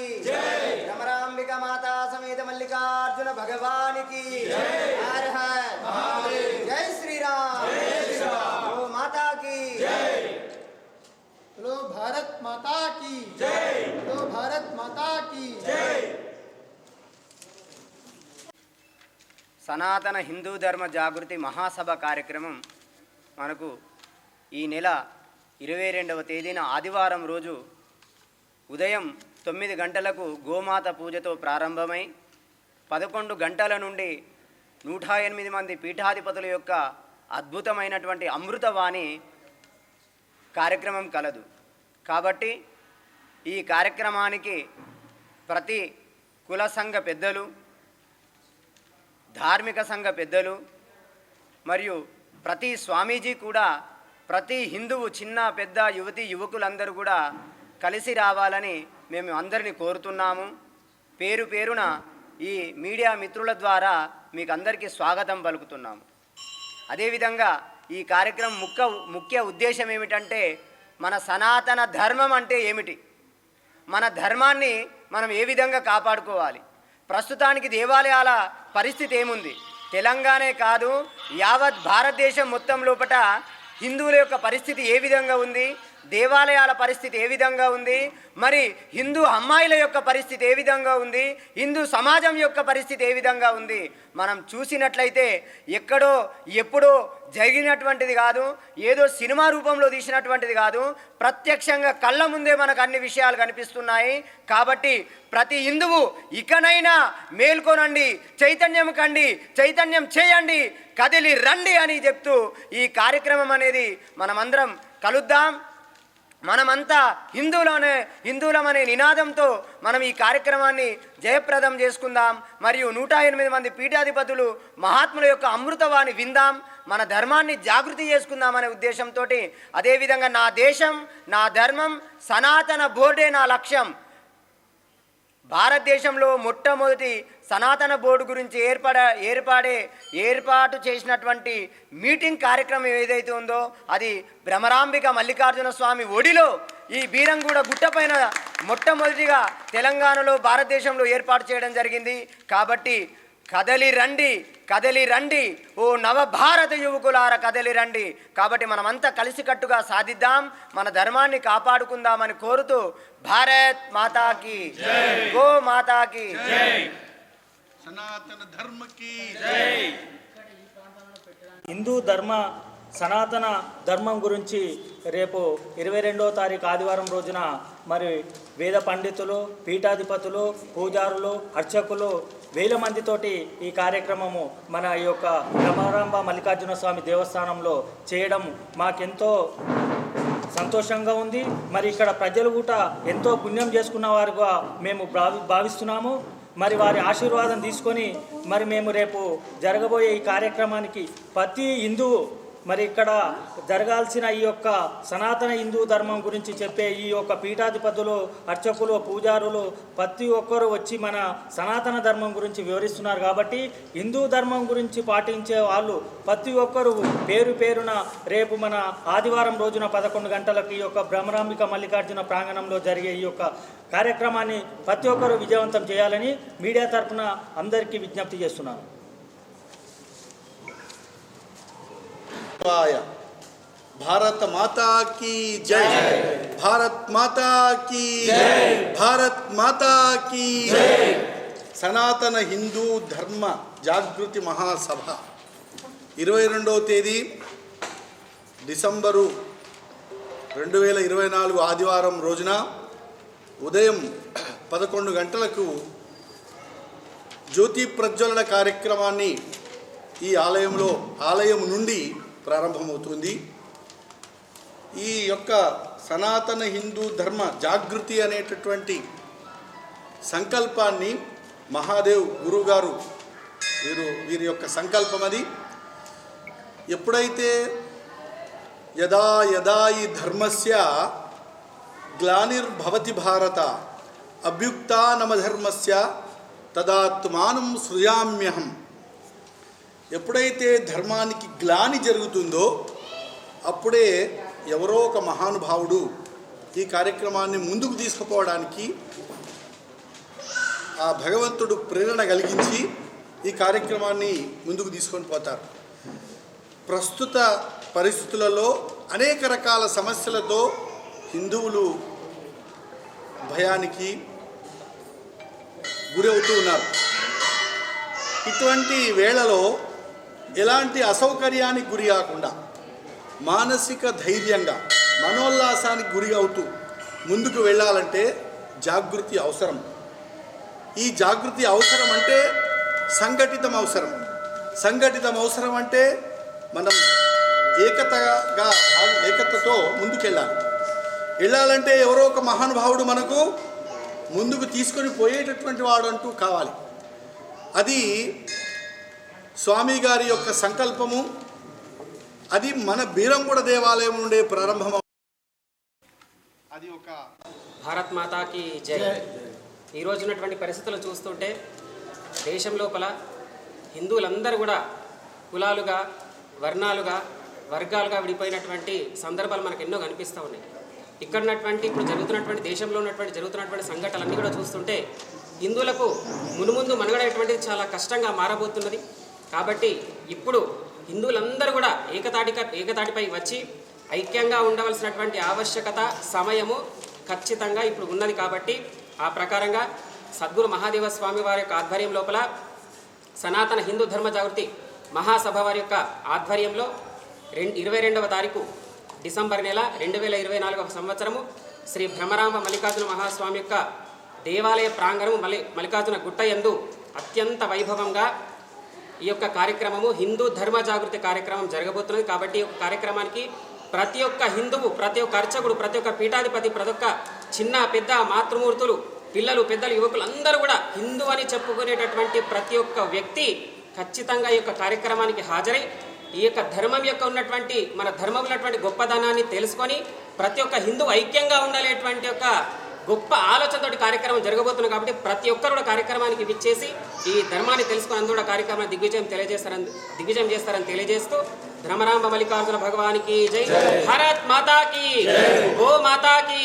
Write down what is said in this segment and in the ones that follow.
మాతాకి మాతా సమేత మల్లికార్జున భగవానికి జై శ్రీరామ్ భారత్ మాతా భారత్ మాతా సనాతన హిందూ ధర్మ జాగృతి మహాసభ కార్యక్రమం మనకు ఈ నెల ఇరవై రెండవ తేదీన ఆదివారం రోజు ఉదయం తొమ్మిది గంటలకు గోమాత పూజతో ప్రారంభమై పదకొండు గంటల నుండి నూట ఎనిమిది మంది పీఠాధిపతుల యొక్క అద్భుతమైనటువంటి అమృతవాణి కార్యక్రమం కలదు. కాబట్టి ఈ కార్యక్రమానికి ప్రతి కుల సంఘ పెద్దలు ధార్మిక సంఘ పెద్దలు మరియు ప్రతి స్వామీజీ కూడా ప్రతి హిందువు చిన్న పెద్ద యువతి యువకులందరూ కూడా కలిసి రావాలని మేము అందరినీ కోరుతున్నాము. పేరు పేరున ఈ మీడియా మిత్రుల ద్వారా మీకు అందరికీ స్వాగతం పలుకుతున్నాము. అదేవిధంగా ఈ కార్యక్రమం ముఖ్య ముఖ్య ఉద్దేశం ఏమిటంటే మన సనాతన ధర్మం అంటే ఏమిటి? మన ధర్మాన్ని మనం ఏ విధంగా కాపాడుకోవాలి? ప్రస్తుతానికి దేవాలయాల పరిస్థితి ఏముంది? తెలంగాణే కాదు యావత్ భారతదేశం మొత్తం లోపట హిందువుల యొక్క పరిస్థితి ఏ విధంగా ఉంది? దేవాలయాల పరిస్థితి ఏ విధంగా ఉంది? మరి హిందూ అమ్మాయిల యొక్క పరిస్థితి ఏ విధంగా ఉంది? హిందూ సమాజం యొక్క పరిస్థితి ఏ విధంగా ఉంది? మనం చూసినట్లయితే ఎక్కడో ఎప్పుడో జరిగినటువంటిది కాదు ఏదో సినిమా రూపంలో తీసినటువంటిది కాదు ప్రత్యక్షంగా కళ్ళ ముందే మనకు అన్ని విషయాలు కనిపిస్తున్నాయి. కాబట్టి ప్రతి హిందువు ఇకనైనా మేల్కొనండి చైతన్యం కండి చైతన్యం చేయండి కదిలి రండి అని చెప్తూ ఈ కార్యక్రమం అనేది మనమందరం కలుద్దాం. మనమంతా హిందువులనే హిందువులమనే నినాదంతో మనం ఈ కార్యక్రమాన్ని జయప్రదం చేసుకుందాం. మరియు నూట ఎనిమిది మంది పీఠాధిపతులు మహాత్ముల యొక్క అమృతవాణి విందాం. మన ధర్మాన్ని జాగృతి చేసుకుందామనే ఉద్దేశంతో అదేవిధంగా నా దేశం నా ధర్మం సనాతన బోర్డే నా లక్ష్యం. భారతదేశంలో మొట్టమొదటి సనాతన బోర్డు గురించి ఏర్పడ ఏర్పాడే ఏర్పాటు చేసినటువంటి మీటింగ్ కార్యక్రమం ఏదైతే ఉందో అది భ్రమరాంబిక మల్లికార్జున స్వామి ఒడిలో ఈ బీరంగూడ గుట్టపైన మొట్టమొదటిగా తెలంగాణలో భారతదేశంలో ఏర్పాటు చేయడం జరిగింది. కాబట్టి కదలి రండి. కదలి రండి ఓ నవభారత యువకులార కదలి రండి. కాబట్టి మనమంతా కలిసికట్టుగా సాధిద్దాం మన ధర్మాన్ని కాపాడుకుందామని కోరుతూ భారత్ మాతాకి గో మాతాకి సనాతన ధర్మ की హిందూ ధర్మ సనాతన ధర్మం గురించి రేపు ఇరవై రెండవ తారీఖు ఆదివారం రోజున మరి వేద పండితులు పీఠాధిపతులు పూజారులు అర్చకులు వేల మందితోటి ఈ కార్యక్రమము మన ఈ యొక్క బ్రహ్మరాంబ మల్లికార్జున స్వామి దేవస్థానంలో చేయడం మాకెంతో సంతోషంగా ఉంది. మరి ఇక్కడ ప్రజలు కూడా ఎంతో పుణ్యం చేసుకున్న వారుగా మేము భావి భావిస్తున్నాము. మరి వారి ఆశీర్వాదం తీసుకొని మరి మేము రేపు జరగబోయే ఈ కార్యక్రమానికి ప్రతి హిందువు మరి ఇక్కడ జరగాల్సిన ఈ యొక్క సనాతన హిందూ ధర్మం గురించి చెప్పే ఈ యొక్క పీఠాధిపతులు అర్చకులు పూజారులు ప్రతి ఒక్కరు వచ్చి మన సనాతన ధర్మం గురించి వివరిస్తున్నారు కాబట్టి హిందూ ధర్మం గురించి పాటించే వాళ్ళు ప్రతి ఒక్కరు పేరు పేరున రేపు మన ఆదివారం రోజున పదకొండు గంటలకు ఈ యొక్క భ్రమరాంబిక మల్లికార్జున ప్రాంగణంలో జరిగే ఈ యొక్క కార్యక్రమాన్ని ప్రతి ఒక్కరూ విజయవంతం చేయాలని మీడియా తరఫున అందరికీ విజ్ఞప్తి చేస్తున్నాను. శివాయ భారత మాతా కీ జై. భారత్ మాతా కీ భారత్ మాతా కీ జై. సనాతన హిందూ ధర్మ జాగృతి మహాసభ. ఇరవై రెండవ తేదీ డిసెంబరు రెండు వేల ఇరవై నాలుగు ఆదివారం రోజున ఉదయం పదకొండు గంటలకు జ్యోతి ప్రజ్వలన కార్యక్రమాన్ని ఈ ఆలయంలో ఆలయం నుండి ప్రారంభమవుతుంది. ఈ యొక్క సనాతన హిందూ ధర్మ జాగృతి అనేటటువంటి సంకల్పాన్ని మహాదేవ్ గురుగారు వీరు వీరి యొక్క సంకల్పం అది. ఎప్పుడైతే యదా యదా ఈ ధర్మస్య గ్లానిర్భవతి భారత అభ్యుక్తా నమధర్మస్య తదాత్మానం సృజామ్యహం. ఎప్పుడైతే ధర్మానికి గ్లాని జరుగుతుందో అప్పుడే ఎవరో ఒక మహానుభావుడు ఈ కార్యక్రమాన్ని ముందుకు తీసుకుపోవడానికి ఆ భగవంతుడు ప్రేరణ కలిగించి ఈ కార్యక్రమాన్ని ముందుకు తీసుకొని పోతారు. ప్రస్తుత పరిస్థితులలో అనేక రకాల సమస్యలతో హిందువులు భయానికి గురవుతూ ఉన్నారు. ఇటువంటి వేళలో ఎలాంటి అసౌకర్యానికి గురి కాకుండా మానసిక ధైర్యంగా మనోల్లాసానికి గురి అవుతూ ముందుకు వెళ్ళాలంటే జాగృతి అవసరం. ఈ జాగృతి అవసరం అంటే సంఘటితం అవసరం. సంఘటితం అవసరం అంటే మనం ఏకతగా ఏకతతో ముందుకెళ్ళాలి. వెళ్ళాలంటే ఎవరో ఒక మహానుభావుడు మనకు ముందుకు తీసుకొని పోయేటటువంటి వాడు అంటూ కావాలి. అది స్వామి గారి యొక్క సంకల్పము అది మన బీరంగూడ దేవాలయం నుండే ప్రారంభం అది ఒక భారత్ మాతాకి జై. ఈ రోజు ఉన్నటువంటి పరిస్థితులు చూస్తుంటే దేశం లోపల హిందువులందరూ కూడా కులాలుగా వర్ణాలుగా వర్గాలుగా విడిపోయినటువంటి సందర్భాలు మనకు ఎన్నో కనిపిస్తూ ఉన్నాయి. ఇక్కడ ఉన్నటువంటి ఇప్పుడు జరుగుతున్నటువంటి దేశంలో ఉన్నటువంటి జరుగుతున్నటువంటి సంఘటనలన్నీ కూడా చూస్తుంటే హిందువులకు మునుముందు మనుగడేటువంటిది చాలా కష్టంగా మారబోతున్నది. కాబట్టి ఇప్పుడు హిందువులందరూ కూడా ఏకతాటి ఏకతాటిపై వచ్చి ఐక్యంగా ఉండవలసినటువంటి ఆవశ్యకత సమయము ఖచ్చితంగా ఇప్పుడు ఉన్నది కాబట్టి ఆ ప్రకారంగా సద్గురు మహాదేవ స్వామి వారి యొక్క ఆధ్వర్యం లోపల సనాతన హిందూ ధర్మ జాగృతి మహాసభ వారి యొక్క ఆధ్వర్యంలో రెండు ఇరవై రెండవ తారీఖు డిసెంబర్ నెల రెండు వేల ఇరవై నాలుగవ సంవత్సరము శ్రీ భ్రమరాంబ మల్లికార్జున మహాస్వామి యొక్క దేవాలయ ప్రాంగణము మల్లి మల్లికార్జున గుట్ట యందు అత్యంత వైభవంగా ఈ యొక్క కార్యక్రమము హిందూ ధర్మ జాగృతి కార్యక్రమం జరగబోతున్నది. కాబట్టి ఈ యొక్క కార్యక్రమానికి ప్రతి ఒక్క హిందువు ప్రతి ఒక్క అర్చకుడు ప్రతి ఒక్క పీఠాధిపతి ప్రతి ఒక్క చిన్న పెద్ద మాతృమూర్తులు పిల్లలు పెద్దలు యువకులు అందరూ కూడా హిందూ అని చెప్పుకునేటటువంటి ప్రతి ఒక్క వ్యక్తి ఖచ్చితంగా ఈ యొక్క కార్యక్రమానికి హాజరై ఈ యొక్క ధర్మం యొక్క ఉన్నటువంటి మన ధర్మం ఉన్నటువంటి గొప్పదనాన్ని తెలుసుకొని ప్రతి ఒక్క హిందూ ఐక్యంగా ఉండాలేటువంటి యొక్క గొప్ప ఆలోచనతోటి కార్యక్రమం జరగబోతుంది కాబట్టి ప్రతి ఒక్కరు కూడా కార్యక్రమానికి విచ్చేసి ఈ ధర్మాన్ని తెలుసుకుని అందరూ కూడా కార్యక్రమాన్ని దిగ్విజయం తెలియజేస్తారని దిగ్విజయం చేస్తారని తెలియజేస్తూ ధర్మరాంబ మల్లికార్జున భగవానికి జై భారత్ మాతాకి గో మాతాకి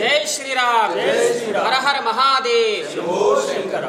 జై. శ్రీరామ్. హర హర మహాదేవ్. శంకర.